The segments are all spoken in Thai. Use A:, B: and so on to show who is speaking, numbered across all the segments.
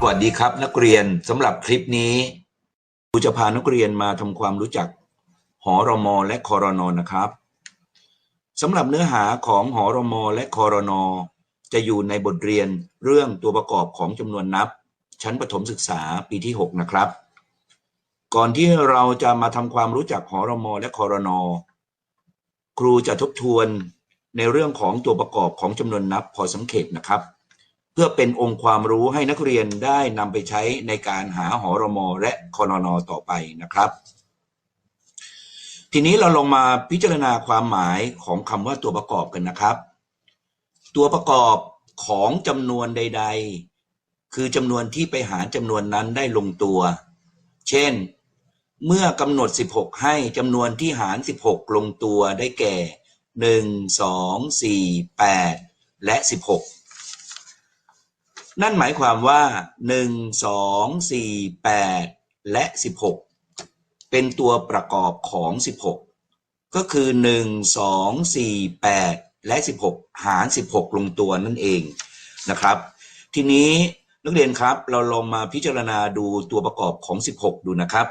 A: สวัสดีครับ นักเรียนสำหรับคลิปนี้ครูจะพานักเรียนมาทำความรู้จักหอรมอและคอรนอนะครับสำหรับเนื้อหาของหอรมอและคอรนอจะอยู่ในบทเรียนเรื่องตัวประกอบของจำนวนนับ ชั้นประถมศึกษาปีที่ 6 นะครับ ก่อนที่เราจะมาทำความรู้จักหอรมอและคอรนอครูจะทบทวนในเรื่องของตัวประกอบของจำนวนนับพอสังเขปนะครับ พื่อเป็นองค์ความรู้ให้นักเรียนได้นำไปใช้ในการหาหอรมอและคอนอนอต่อไปนะครับ ทีนี้เราลงมาพิจารณาความหมายของคำว่าตัวประกอบกันนะครับ ตัวประกอบของจำนวนใด ๆ คือจำนวนที่ไปหารจำนวนนั้นได้ลงตัว เช่น เมื่อกำหนด 16 ให้จำนวนที่หาร 16 ลงตัวได้แก่ 1 2 4 8 และ 16 นั่นหมายความว่า 1 2 4 8 และ 16 เป็นตัวประกอบของ 16 ก็คือ 1 2 4 8 และ 16 หาร 16 ลงตัวนั่นเองนะครับ ทีนี้นักเรียนครับเราลองมาพิจารณาดูตัวประกอบของ 16 ดูนะครับ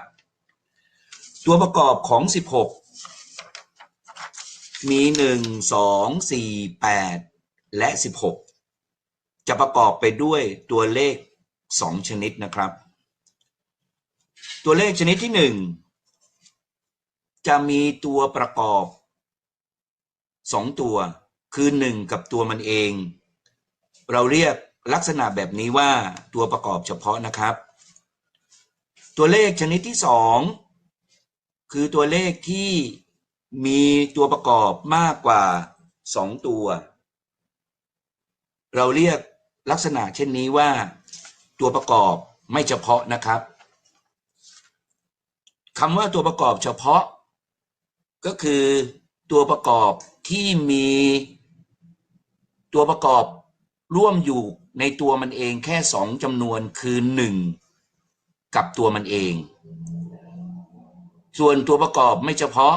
A: ตัวประกอบของ 16 มี 1 2 4 8 และ 16 จะประกอบไปด้วยตัวเลข 2 ชนิดนะครับ ตัวเลขชนิดที่ 1 จะมีตัวประกอบ 2 ตัว คือ 1 กับตัวมันเอง เราเรียกลักษณะแบบนี้ว่าตัวประกอบเฉพาะนะครับ ตัวเลขชนิดที่ 2 คือตัวเลขที่มีตัวประกอบมากกว่า 2 ตัว เราเรียก ลักษณะเช่นนี้ว่าตัวประกอบไม่เฉพาะนะครับคำว่าตัวประกอบเฉพาะ ก็คือตัวประกอบที่มีตัวประกอบร่วมอยู่ในตัวมันเองแค่สองจำนวนคือหนึ่งกับตัวมันเอง ส่วนตัวประกอบไม่เฉพาะ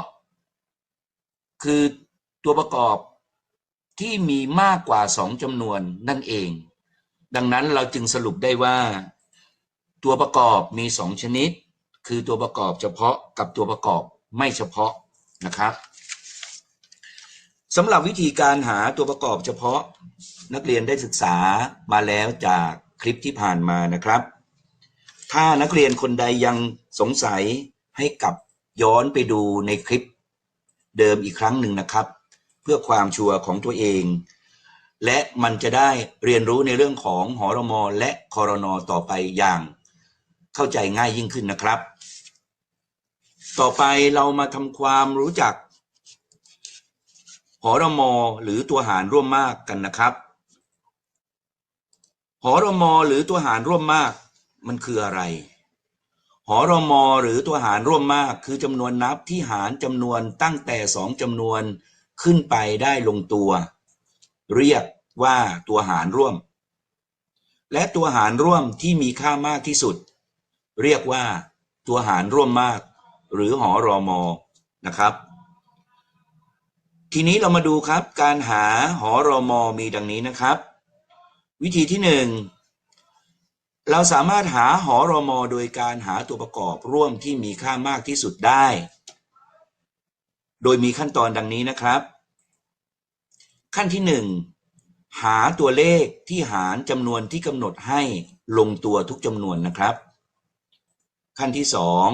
A: คือตัวประกอบที่มีมากกว่าสองจำนวนนั่นเอง ดังนั้นเราจึงสรุปได้ว่า ตัวประกอบมีสองชนิด คือตัวประกอบเฉพาะกับตัวประกอบไม่เฉพาะนะครับสำหรับวิธีการหาตัวประกอบเฉพาะนักเรียนได้ศึกษามาแล้วจากคลิปที่ผ่านมานะครับ ถ้านักเรียนคนใดยังสงสัยให้กลับย้อนไปดูในคลิปเดิมอีกครั้งหนึ่งนะครับ เพื่อความชัวร์ของตัวเอง และมันจะได้เรียนรู้ในเรื่องของหอรมอและคอรนอต่อไปอย่างเข้าใจง่ายยิ่งขึ้นนะครับ ต่อไปเรามาทำความรู้จัก หอรมอหรือตัวหารร่วมมากกันนะครับ หอรมอหรือตัวหารร่วมมากมันคืออะไรหอรมอหรือตัวหารร่วมมากคือจำนวนนับที่หารจำนวนตั้งแต่สองจำนวนขึ้นไปได้ลงตัว เรียกว่าตัวหารร่วม และตัวหารร่วมที่มีค่ามากที่สุด เรียกว่าตัวหารร่วมมาก หรือหอรอมอนะครับ ทีนี้เรามาดูครับ การหาหอรมอมีดังนี้นะครับ วิธีที่หนึ่งเราสามารถหาหอรอมอโดยการหาตัวประกอบร่วมที่มีค่ามากที่สุดได้ โดยมีขั้นตอนดังนี้นะครับ ขั้นที่หนึ่งหาตัวเลขที่หารจำนวนที่กำหนดให้ลงตัวทุกจำนวนนะครับ ขั้นที่สอง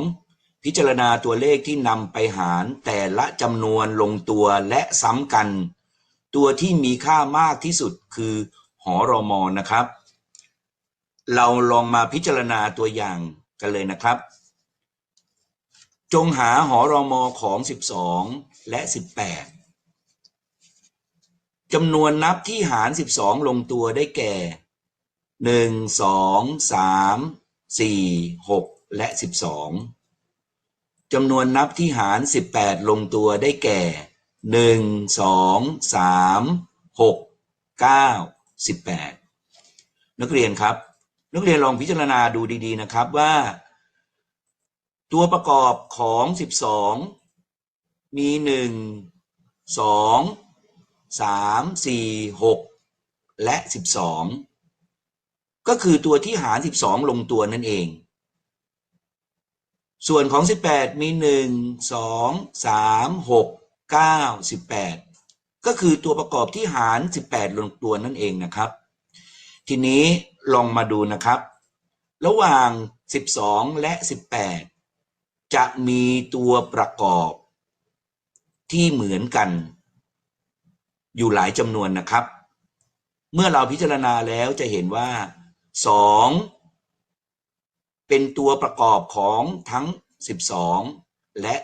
A: พิจารณาตัวเลขที่นำไปหารแต่ละจำนวนลงตัวและซ้ำกัน ตัวที่มีค่ามากที่สุดคือหอรอมอนะครับ เราลองมาพิจารณาตัวอย่างกันเลยนะครับ จงหาหอรอมอของ 12 และ 18 จำนวนนับที่หาร 12 ลงตัวได้แก่ 1 2 3 4 6 และ 12 จำนวนนับที่หาร 18 ลงตัวได้แก่ 1 2 3 6 9 18 นักเรียนครับ นักเรียนลองพิจารณาดูดีๆนะครับว่า ตัวประกอบของ 12 มี 1 2 3 4 6และ12ก็คือตัวที่หาร12ลงตัวนั่นเอง ส่วนของ18มี1 2 3 6 9 18ก็คือตัวประกอบที่หาร18ลงตัวนั่นเองนะครับ ทีนี้ลองมาดูนะครับ ระหว่าง12และ18จะมีตัวประกอบที่เหมือนกัน อยู่หลายจำนวนนะครับ เมื่อเราพิจารณาแล้วจะเห็นว่า 2 เป็นตัวประกอบของทั้ง 12 และ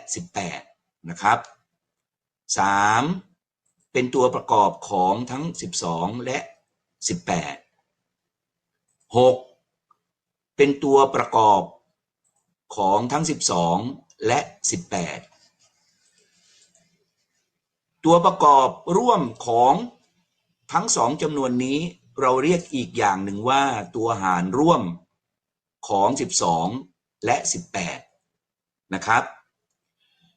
A: 18 นะครับ 3 เป็นตัวประกอบของทั้ง 12 และ 18 6 เป็นตัวประกอบของทั้ง 12 และ 18 ตัวประกอบร่วมของทั้งสองจำนวนนี้เราเรียกอีกอย่างหนึ่งว่าตัวหารร่วมของ 12 และ 18 นะครับ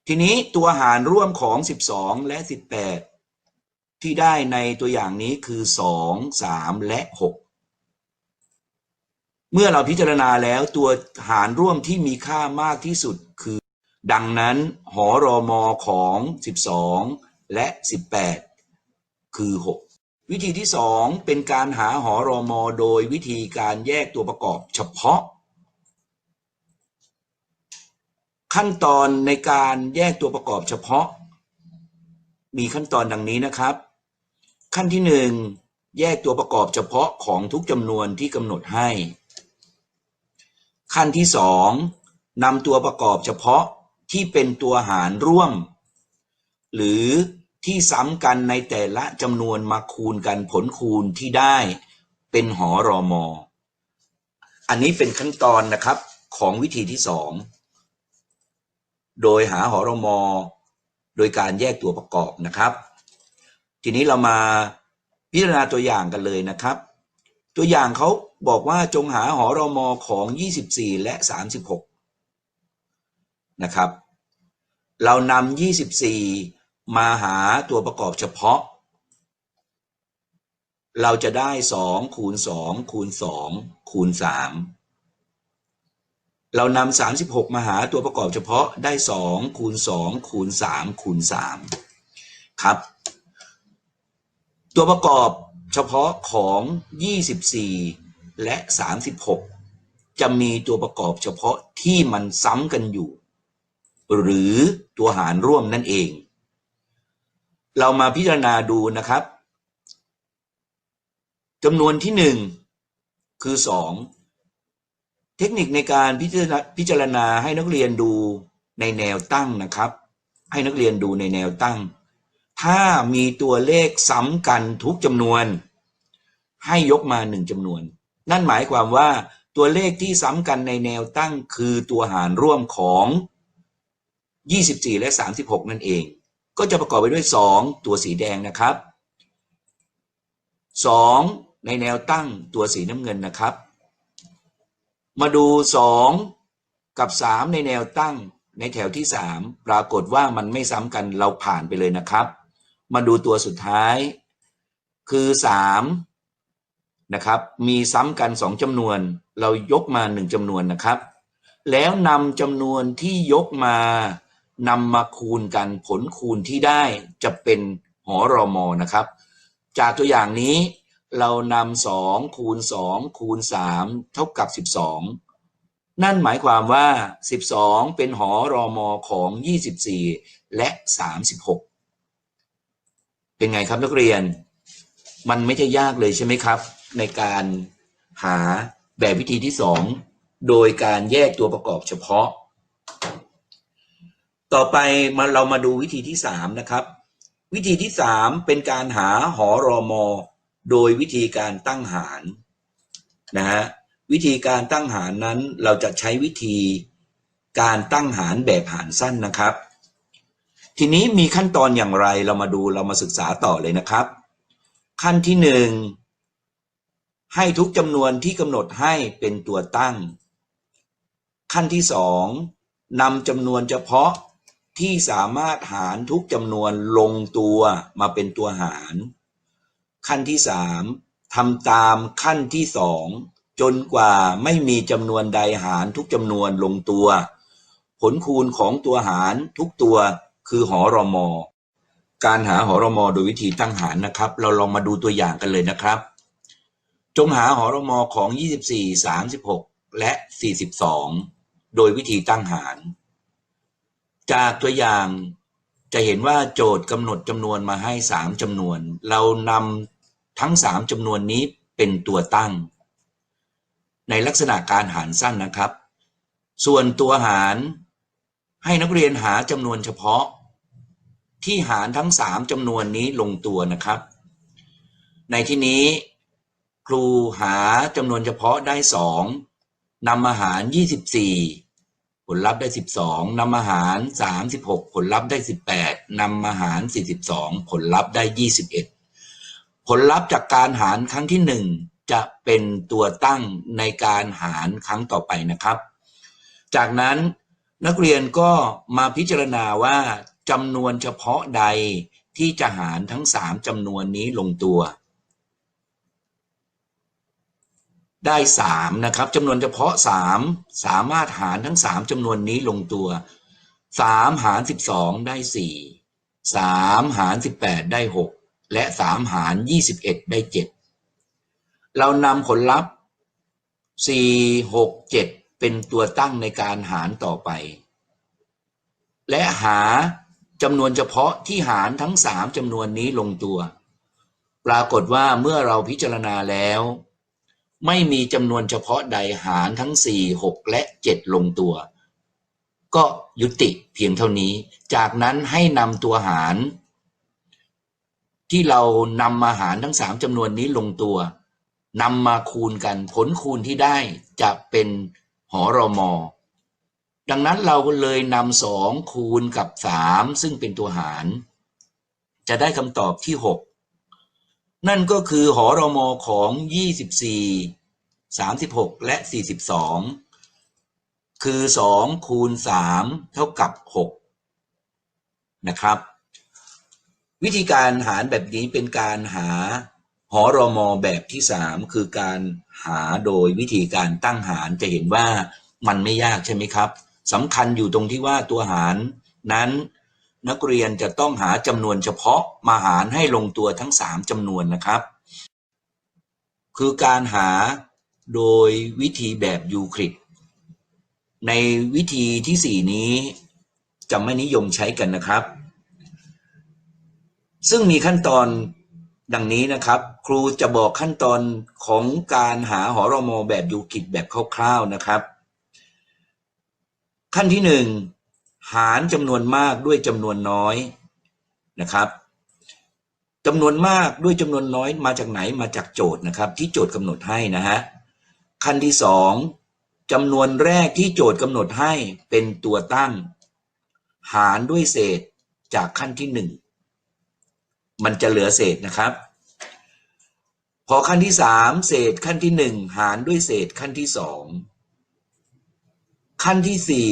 A: ทีนี้ตัวหารร่วมของ 12 และ 18 ที่ได้ในตัวอย่างนี้คือ 2 3 และ 6 เมื่อเราพิจารณาแล้วตัวหารร่วมที่มีค่ามากที่สุดคือ ดังนั้นหอรอมอของ 12 และ 18 คือ 6 วิธีที่ 2 เป็นการหาหอรอมอโดยวิธีการแยกตัวประกอบเฉพาะ ขั้นตอนในการแยกตัวประกอบเฉพาะ มีขั้นตอนดังนี้นะครับ ขั้นที่หนึ่งแยกตัวประกอบเฉพาะของทุกจำนวนที่กำหนดให้ ขั้นที่สองนำตัวประกอบเฉพาะที่เป็นตัวหารร่วม หรือ ที่ซ้ำกันในแต่ละจำนวนมาคูณกันผลคูณที่ได้เป็นหอรอมอ อันนี้เป็นขั้นตอนนะครับของวิธีที่สอง โดยหาหอรมอ โดยการแยกตัวประกอบนะครับ ทีนี้เรามาพิจารณาตัวอย่างกันเลยนะครับ ตัวอย่างเขาบอกว่าจงหาหอรอมอของ 24 และ 36 นะครับ เรานำ24 มาหาตัวประกอบเฉพาะ เราจะได้2คูณ2คูณ2คูณ3เรานำ36มาหาตัวประกอบเฉพาะได้2คูณ2คูณ3คูณ3ครับ ตัวประกอบเฉพาะของ24และ36จะมีตัวประกอบเฉพาะที่มันซ้ำกันอยู่ หรือตัวหารร่วมนั่นเอง เรามาพิจารณาดูนะครับจำนวนที่หนึ่งคือสองเทคนิคในการพิจารณาพิจารณาให้นักเรียนดูในแนวตั้งนะครับ ให้นักเรียนดูในแนวตั้ง ถ้ามีตัวเลขซ้ำกันทุกจำนวน ให้ยกมาหนึ่งจำนวน นั่นหมายความว่าตัวเลขที่ซ้ำกันในแนวตั้งคือตัวหารร่วมของ 24 และ 36 นั่นเอง ก็จะประกอบไปด้วย 2 ตัวสีแดงนะครับ 2 ในแนวตั้งตัวสีน้ำเงินนะครับ มาดู 2 กับ 3 ในแนวตั้งในแถวที่ 3 ปรากฏว่ามันไม่ซ้ำกันเราผ่านไปเลยนะครับ มาดูตัวสุดท้าย คือ 3 นะครับ มีซ้ำกัน 2จำนวน เรายกมา 1จำนวนนะครับ แล้วนำจำนวนที่ยกมา นำมาคูณกันผลคูณที่ได้จะเป็นหอรอมอนะครับ จากตัวอย่างนี้เรานำสองคูณสองคูณสามเท่ากับสิบสองนั่นหมายความว่าสิบสองเป็นหอรอมอของยี่สิบสี่และสามสิบหกเป็นไงครับนักเรียน มันไม่ใช่ยากเลยใช่ไหมครับ ในการหาแบบวิธีที่สองโดยการแยกตัวประกอบเฉพาะ ต่อไปมาเรามาดูวิธีที่สามนะครับ วิธีที่สามเป็นการหาหอรอมอโดยวิธีการตั้งหารนะฮะวิธีการตั้งหารนั้นเราจะใช้วิธีการตั้งหารแบบหารสั้นนะครับ ทีนี้มีขั้นตอนอย่างไรเรามาดูเรามาศึกษาต่อเลยนะครับ ขั้นที่หนึ่งให้ทุกจำนวนที่กำหนดให้เป็นตัวตั้ง ขั้นที่สองนำจำนวนเฉพาะ ที่สามารถหารทุกจำนวนลงตัวมาเป็นตัวหาร ขั้นที่สามทำตามขั้นที่สองจนกว่าไม่มีจำนวนใดหารทุกจำนวนลงตัว ผลคูณของตัวหารทุกตัวคือหอรมอ การหาหอรมอโดยวิธีตั้งหารนะครับ เราลองมาดูตัวอย่างกันเลยนะครับ จงหาหอรมอของ 24 36 และ 42 โดยวิธีตั้งหาร จากตัวอย่างจะเห็นว่าโจทย์กำหนดจำนวนมาให้ 3จำนวน เรานำทั้ง 3จำนวนนี้เป็นตัวตั้ง ในลักษณะการหารสั้นนะครับ ส่วนตัวหารให้นักเรียนหาจำนวนเฉพาะ ที่หารทั้ง 3จำนวนนี้ลงตัวนะครับ ในที่นี้ ครูหาจำนวนเฉพาะได้ 2นำมาหาร 24 ผลลัพธ์ได้ 12นำมาหาร 36 ผลลัพธ์ได้ 18นำมาหาร 42 ผลลัพธ์ได้ 21 ผลลัพธ์จากการหารครั้งที่ 1 จะเป็นตัวตั้งในการหารครั้งต่อไปนะครับ จากนั้นนักเรียนก็มาพิจารณาว่าจำนวนเฉพาะใดที่จะหารทั้ง 3จำนวนนี้ลงตัว ได้ 3 นะครับจำนวนเฉพาะ 3 สามารถหารทั้ง 3จำนวนนี้ลงตัว 3 หาร 12 ได้ 4 3 หาร 18 ได้ 6 และ 3 หาร 21 ได้ 7 เรานำผลลัพธ์ 4 6 7 เป็นตัวตั้งในการหารต่อไป และหาจำนวนเฉพาะที่หารทั้ง 3จำนวนนี้ลงตัว ปรากฏว่าเมื่อเราพิจารณาแล้ว ไม่มีจำนวนเฉพาะใดหารทั้ง4 6และ7ลงตัว ก็ยุติเพียงเท่านี้ จากนั้นให้นำตัวหาร ที่เรานำมาหารทั้ง3จำนวนนี้ลงตัวนำมาคูณกันผลคูณที่ได้จะเป็นหอรมอดังนั้นเราเลยนำสองคูณกับ3ซึ่งเป็นตัวหาร จะได้คำตอบที่6 นั่นก็คือหอรอมอของ 24 36 และ 42 คือ 2 คูณ 3 เท่ากับ 6 นะครับ วิธีการหารแบบนี้เป็นการหาหอรอมอแบบที่ 3 คือการหาโดยวิธีการตั้งหารจะเห็นว่ามันไม่ยากใช่ไหมครับสำคัญอยู่ตรงที่ว่าตัวหารนั้น นักเรียนจะต้องหาจำนวนเฉพาะมาหารให้ลงตัวทั้ง 3จำนวนนะครับ คือการหาโดยวิธีแบบยูคลิดในวิธีที่ 4 นี้จะไม่นิยมใช้กันนะครับ ซึ่งมีขั้นตอนดังนี้นะครับ ครูจะบอกขั้นตอนของการหาหอรมอแบบยูคลิดแบบคร่าวๆนะครับ ขั้นที่หนึ่ง หารจำนวนมากด้วยจำนวนน้อยนะครับจำนวนมากด้วยจำนวนน้อยมาจากไหนมาจากโจทย์นะครับ ที่โจทย์กำหนดให้นะฮะขั้นที่สองจำนวนแรกที่โจทย์กำหนดให้เป็นตัวตั้ง หารด้วยเศษจากขั้นที่หนึ่งมันจะเหลือเศษนะครับ พอขั้นที่สามเศษขั้นที่หนึ่งหารด้วยเศษขั้นที่สองขั้นที่สี่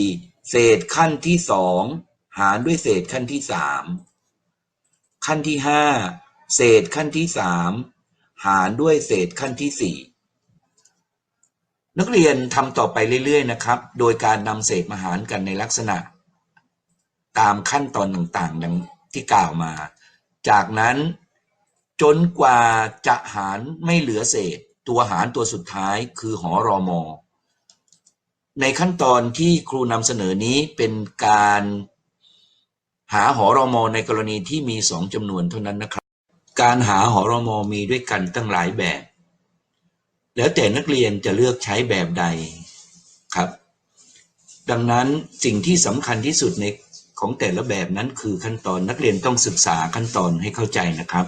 A: เศษขั้นที่สองหารด้วยเศษขั้นที่สามขั้นที่ห้าเศษขั้นที่สามหารด้วยเศษขั้นที่สี่นักเรียนทำต่อไปเรื่อยๆนะครับ โดยการนำเศษมาหารกันในลักษณะ ตามขั้นตอนต่างๆดังที่กล่าวมา จากนั้นจนกว่าจะหารไม่เหลือเศษ ตัวหารตัวสุดท้ายคือหอรอมอ ในขั้นตอนที่ครูนำเสนอนี้เป็นการหาหอรอมอในกรณีที่มีสองจำนวนเท่านั้นนะครับ การหาหอรอมอมีด้วยกันตั้งหลายแบบ แล้วแต่นักเรียนจะเลือกใช้แบบใดครับ ดังนั้นสิ่งที่สำคัญที่สุดในของแต่ละแบบนั้นคือขั้นตอนนักเรียนต้องศึกษาขั้นตอนให้เข้าใจนะครับ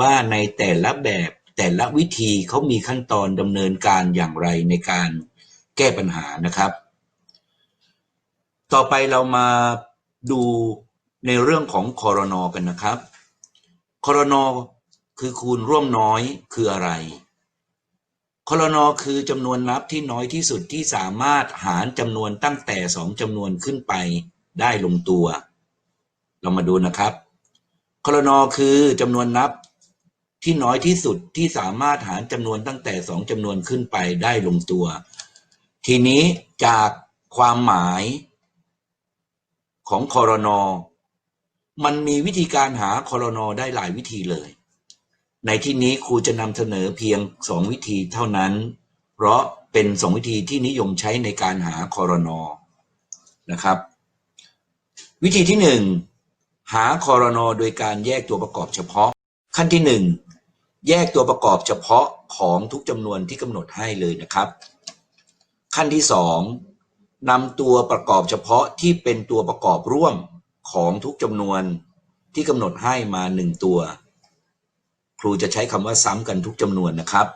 A: ว่าในแต่ละแบบแต่ละวิธีเขามีขั้นตอนดำเนินการอย่างไรในการ แก้ปัญหานะครับ ต่อไปเรามาดูในเรื่องของคอรนอกันนะครับคอรนอคือคูณร่วมน้อยคืออะไรคอรนอคือจำนวนนับที่น้อยที่สุดที่สามารถหารจำนวนตั้งแต่สองจำนวนขึ้นไปได้ลงตัว เรามาดูนะครับคอรนอคือจำนวนนับที่น้อยที่สุดที่สามารถหารจำนวนตั้งแต่สองจำนวนขึ้นไปได้ลงตัว ทีนี้จากความหมายของคอรนอมันมีวิธีการหาคอรนอได้หลายวิธีเลย ในที่นี้ครูจะนำเสนอเพียงสองวิธีเท่านั้น เพราะเป็นสองวิธีที่นิยมใช้ในการหาคอรนอนะครับ วิธีที่หนึ่งหาคอรนอโดยการแยกตัวประกอบเฉพาะ ขั้นที่หนึ่งแยกตัวประกอบเฉพาะของทุกจำนวนที่กำหนดให้เลยนะครับ ขั้นที่สองนำตัวประกอบเฉพาะที่เป็นตัวประกอบร่วมของทุกจำนวนที่กำหนดให้มาหนึ่งตัว ครูจะใช้คำว่าซ้ำกันทุกจำนวนนะครับ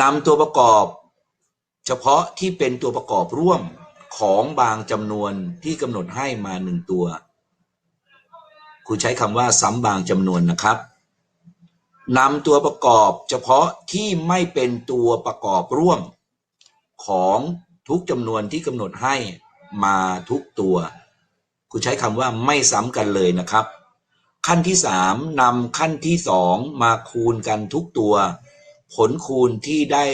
A: นำตัวประกอบ เฉพาะที่เป็นตัวประกอบร่วมของบางจำนวนที่กำหนดให้มาหนึ่งตัว ครูใช้คำว่าซ้ำบางจำนวนนะครับนำตัวประกอบเฉพาะที่ไม่เป็นตัวประกอบร่วม ของทุกจำนวนที่กำหนดให้มาทุกตัวครูใช้คำว่าไม่ซ้ำกันเลยนะครับ ขั้นที่สามนำขั้นที่สองมาคูณกันทุกตัว ผลคูณที่ได้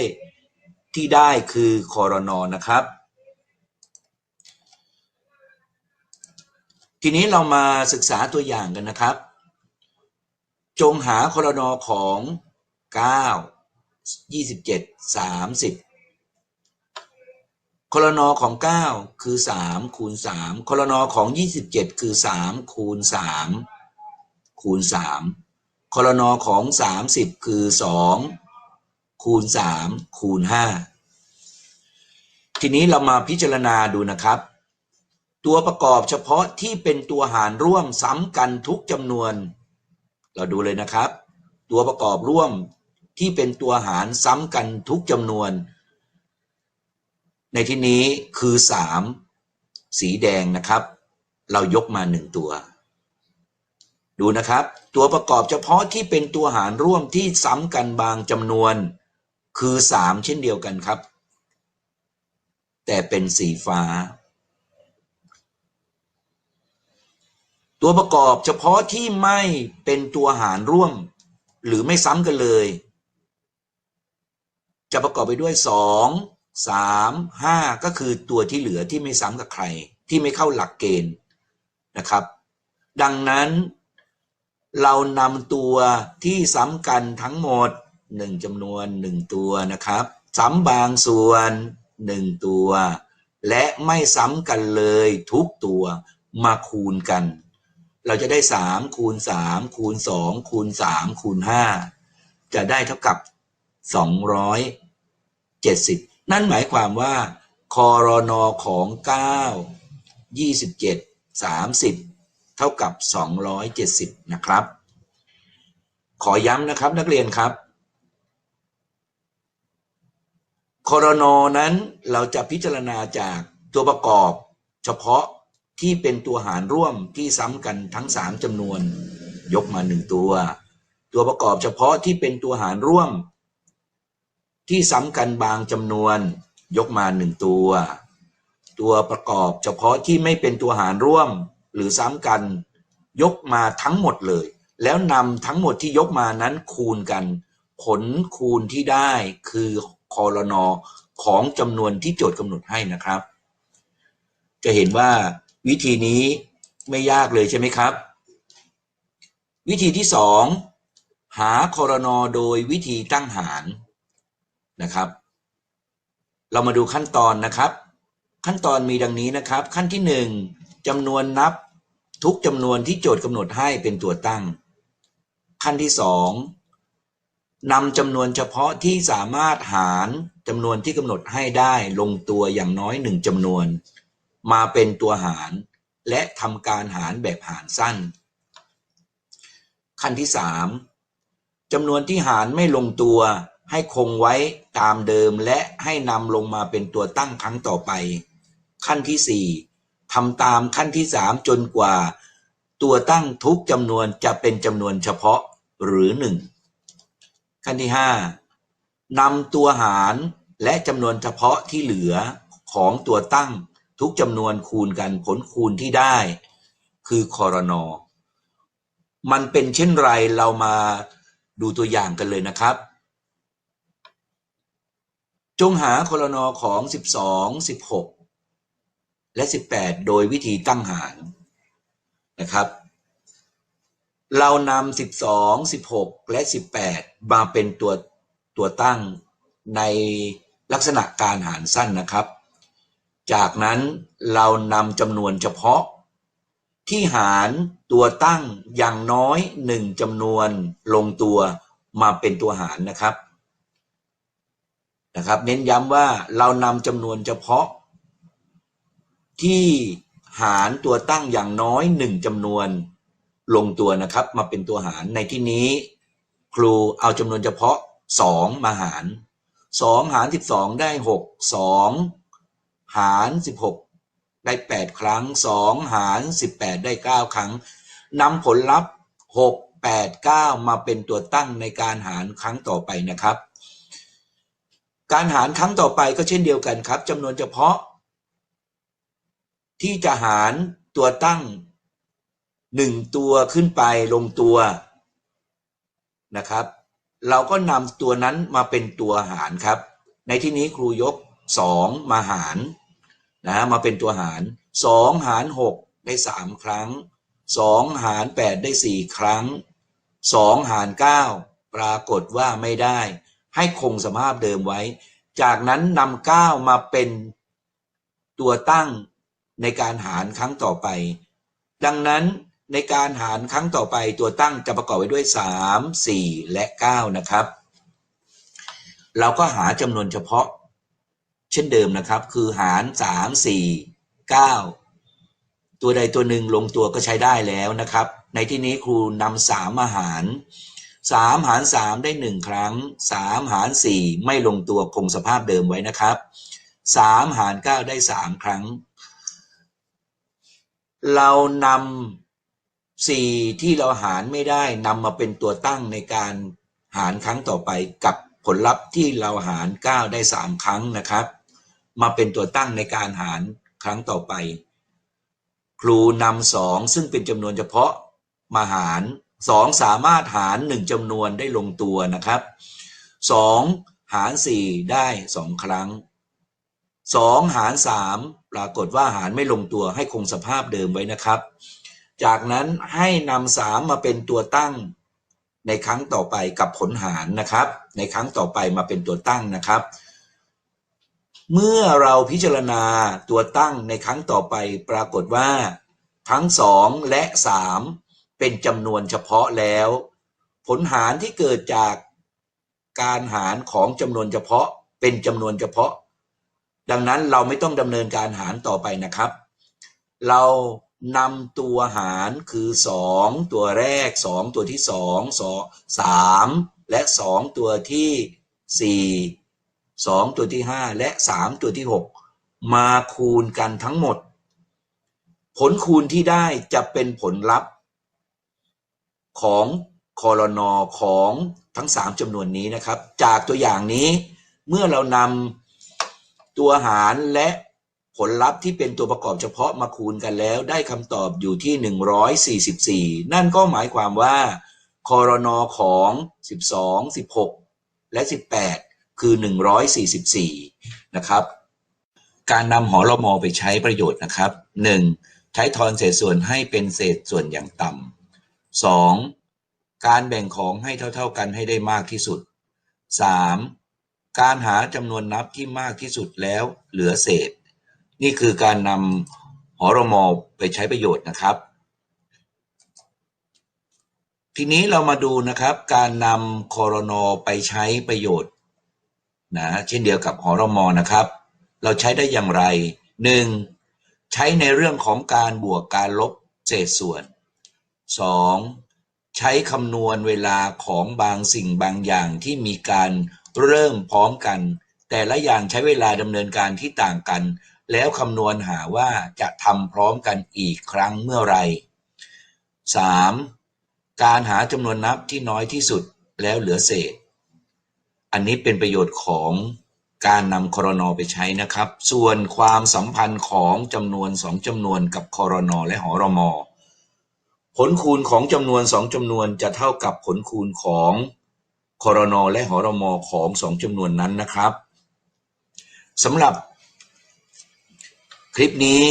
A: ที่ได้คือคอรนอนะครับ ทีนี้เรามาศึกษาตัวอย่างกันนะครับ จงหาคอรนอของ 9 27 30 คอรนอของ 9 คือ 3 คูณ 3คอรนอของ 27 คือ 3 คูณ 3 คูณ 3คอรนอของ 30 คือ 2 คูณ 3 คูณ 5 ทีนี้เรามาพิจารณาดูนะครับ ตัวประกอบเฉพาะที่เป็นตัวหารร่วมซ้ำกันทุกจำนวน เราดูเลยนะครับ ตัวประกอบร่วมที่เป็นตัวหารซ้ำกันทุกจำนวน ในที่นี้คือ3สีแดงนะครับ เรายกมาหนึ่งตัว ดูนะครับ ตัวประกอบเฉพาะที่เป็นตัวหารร่วมที่ซ้ำกันบางจำนวน คือ3เช่นเดียวกันครับ แต่เป็นสีฟ้า ตัวประกอบเฉพาะที่ไม่เป็นตัวหารร่วม หรือไม่ซ้ำกันเลย จะประกอบไปด้วย 2 3 5ก็คือตัวที่เหลือที่ไม่ซ้ำกับใคร ที่ไม่เข้าหลักเกณฑ์นะครับ ดังนั้นเรานำตัวที่ซ้ำกันทั้งหมด1จำนวน1ตัวนะครับ ซ้ำบางส่วน1ตัว และไม่ซ้ำกันเลยทุกตัวมาคูณกัน เราจะได้3คูณ3คูณ2คูณ3คูณ5จะได้เท่ากับ270 นั่นหมายความว่าคอรนอของ 9 27 30 เท่ากับ 270 นะครับ ขอย้ำนะครับนักเรียนครับคอรนอนั้นเราจะพิจารณาจากตัวประกอบเฉพาะที่เป็นตัวหารร่วมที่ซ้ำกันทั้ง 3จำนวน ยกมาหนึ่งตัว ตัวประกอบเฉพาะที่เป็นตัวหารร่วม ที่ซ้ำกันบางจำนวนยกมาหนึ่งตัว ตัวประกอบเฉพาะที่ไม่เป็นตัวหารร่วมหรือซ้ำกัน ยกมาทั้งหมดเลย แล้วนำทั้งหมดที่ยกมานั้นคูณกัน ผลคูณที่ได้คือคอรนอของจำนวนที่โจทย์กำหนดให้นะครับ จะเห็นว่าวิธีนี้ไม่ยากเลยใช่ไหมครับ วิธีที่สองหาคอรนอโดยวิธีตั้งหาร นะครับ เรามาดูขั้นตอนนะครับ ขั้นตอนมีดังนี้นะครับ ขั้นที่หนึ่งจำนวนนับทุกจำนวนที่โจทย์กำหนดให้เป็นตัวตั้ง ขั้นที่สองนำจำนวนเฉพาะที่สามารถหารจำนวนที่กำหนดให้ได้ลงตัวอย่างน้อยหนึ่งจำนวน มาเป็นตัวหาร และทำการหารแบบหารสั้น ขั้นที่สามจำนวนที่หารไม่ลงตัว ให้คงไว้ตามเดิมและให้นำลงมาเป็นตัวตั้งครั้งต่อไป ขั้นที่สี่ทำตามขั้นที่สามจนกว่า ตัวตั้งทุกจำนวนจะเป็นจำนวนเฉพาะหรือหนึ่งขั้นที่ห้านำตัวหารและจำนวนเฉพาะที่เหลือของตัวตั้งทุกจำนวนคูณกันผลคูณที่ได้ คือคอรนอมันเป็นเช่นไรเรามาดูตัวอย่างกันเลยนะครับ จงหาคลนของ 12 16 และ 18 โดยวิธีตั้งหารนะครับ เรานำ12 16 และ 18 มาเป็นตัวตัวตั้งในลักษณะการหารสั้นนะครับ จากนั้นเรานำจำนวนเฉพาะ ที่หารตัวตั้งอย่างน้อยหนึ่งจำนวนลงตัวมาเป็นตัวหารนะครับ นะครับ เน้นย้ำว่าเรานำจำนวนเฉพาะ ที่หารตัวตั้งอย่างน้อยหนึ่งจำนวนลงตัวนะครับ มาเป็นตัวหารในที่นี้ ครูเอาจำนวนเฉพาะสองมาหารสองหารสิบสองได้หกสองหารสิบหกได้แปดครั้งสองหารสิบแปดได้เก้าครั้งนำผลลัพธ์หกแปดเก้ามาเป็นตัวตั้งในการหารครั้งต่อไปนะครับ การหารครั้งต่อไปก็เช่นเดียวกันครับจำนวนเฉพาะ ที่จะหารตัวตั้งหนึ่งตัวขึ้นไปลงตัวนะครับ เราก็นำตัวนั้นมาเป็นตัวหารครับ ในที่นี้ครูยกสองมาหารนะมาเป็นตัวหารสองหารหกได้สามครั้งสองหารแปดได้สี่ครั้งสองหารเก้าปรากฏว่าไม่ได้ ให้คงสภาพเดิมไว้ จากนั้นนำก้ามาเป็นตัวตั้งในการหารครั้งต่อไป ดังนั้นในการหารครั้งต่อไปตัวตั้งจะประกอบไปด้วย 3 4 และ 9 นะครับ เราก็หาจำนวนเฉพาะ เช่นเดิมนะครับ คือหาร 3 4 9 ตัวใดตัวหนึ่งลงตัวก็ใช้ได้แล้วนะครับ ในที่นี้ครูนำสามมาหาร 3 หาร 3 ได้ 1 ครั้ง 3 หาร 4 ไม่ลงตัวคงสภาพเดิมไว้นะครับ 3 หาร 9 ได้ 3 ครั้ง เรานำสี่ที่เราหารไม่ได้นำมาเป็นตัวตั้งในการหารครั้งต่อไปกับผลลัพธ์ที่เราหาร 9 ได้ 3 ครั้งนะครับ มาเป็นตัวตั้งในการหารครั้งต่อไป ครูนำสองซึ่งเป็นจำนวนเฉพาะมาหาร สองสามารถหารหนึ่งจำนวนได้ลงตัวนะครับสองหารสี่ได้สองครั้งสองหารสามปรากฏว่าหารไม่ลงตัวให้คงสภาพเดิมไว้นะครับ จากนั้นให้นำสามมาเป็นตัวตั้งในครั้งต่อไปกับผลหารนะครับ ในครั้งต่อไปมาเป็นตัวตั้งนะครับ เมื่อเราพิจารณาตัวตั้งในครั้งต่อไปปรากฏว่า ทั้งสองและสาม เป็นจำนวนเฉพาะแล้ว ผลหารที่เกิดจากการหารของจำนวนเฉพาะเป็นจำนวนเฉพาะ ดังนั้นเราไม่ต้องดำเนินการหารต่อไปนะครับ เรานำตัวหารคือสองตัวแรกสองตัวที่สองสองสามและสองตัวที่สี่สองตัวที่ห้าและสามตัวที่หกมาคูณกันทั้งหมด ผลคูณที่ได้จะเป็นผลลัพธ์ ของคอรนอของทั้งสามจำนวนนี้นะครับ จากตัวอย่างนี้เมื่อเรานำตัวหารและผลลัพธ์ที่เป็นตัวประกอบเฉพาะมาคูณกันแล้ว ได้คำตอบอยู่ที่ 144 นั่นก็หมายความว่าคอรนอของ 12 16 และ 18 คือ 144 นะครับ การนำหอรมอไปใช้ประโยชน์นะครับ 1. ใช้ทอนเศษส่วนให้เป็นเศษส่วนอย่างต่ำ 2. การแบ่งของให้เท่า ๆกันให้ได้มากที่สุด 3. การหาจำนวนนับที่มากที่สุดแล้วเหลือเศษ นี่คือการนำหอรมอไปใช้ประโยชน์นะครับ ทีนี้เรามาดูนะครับ การนำคอรนอไปใช้ประโยชน์นะเช่นเดียวกับหอรมอนะครับ เราใช้ได้อย่างไร 1. ใช้ในเรื่องของการบวกการลบเศษส่วน 2. ใช้คำนวณเวลาของบางสิ่งบางอย่างที่มีการเริ่มพร้อมกัน แต่ละอย่างใช้เวลาดำเนินการที่ต่างกัน แล้วคำนวณหาว่าจะทำพร้อมกันอีกครั้งเมื่อไร 3. การหาจำนวนนับที่น้อยที่สุดแล้วเหลือเศษ อันนี้เป็นประโยชน์ของการนำคอรนอไปใช้นะครับ ส่วนความสัมพันธ์ของจำนวนสองจำนวนกับคอรนอและหอรมอ ผลคูณของจำนวนสองจำนวนจะเท่ากับผลคูณของคอรนอและหอรมอของสองจำนวนนั้นนะครับสำหรับคลิปนี้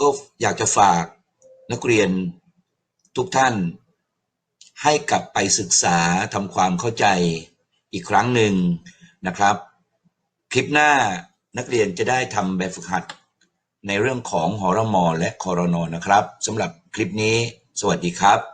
A: ก็อยากจะฝากนักเรียนทุกท่านให้กลับไปศึกษาทำความเข้าใจอีกครั้งหนึ่งนะครับ คลิปหน้านักเรียนจะได้ทำแบบฝึกหัดในเรื่องของหอรมอและคอรนอนะครับสำหรับ คลิปนี้ สวัสดีครับ